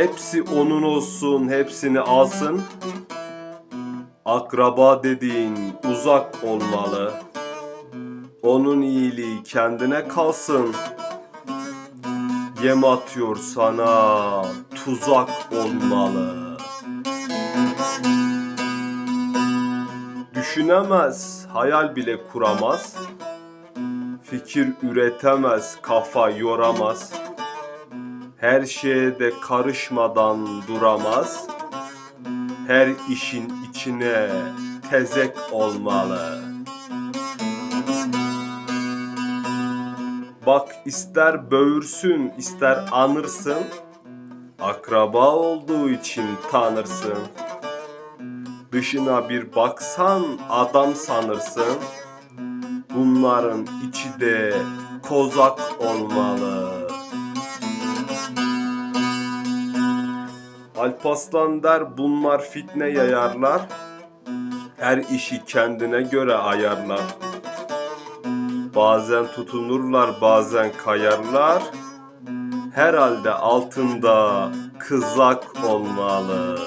Hepsi onun olsun, hepsini alsın. Akraba dediğin uzak olmalı. Onun iyiliği kendine kalsın. Yem atıyor sana, tuzak olmalı. Düşünemez, hayal bile kuramaz. Fikir üretemez, kafa yoramaz. Her şeye de karışmadan duramaz. Her işin içine tezek olmalı. Bak ister böğürsün, ister anırsın. Akraba olduğu için tanırsın. Dışına bir baksan adam sanırsın. Bunların içi de kozak olmalı. Alpaslan der bunlar fitne yayarlar. Her işi kendine göre ayarlar. Bazen tutunurlar, bazen kayarlar. Herhalde altında kızak olmalı.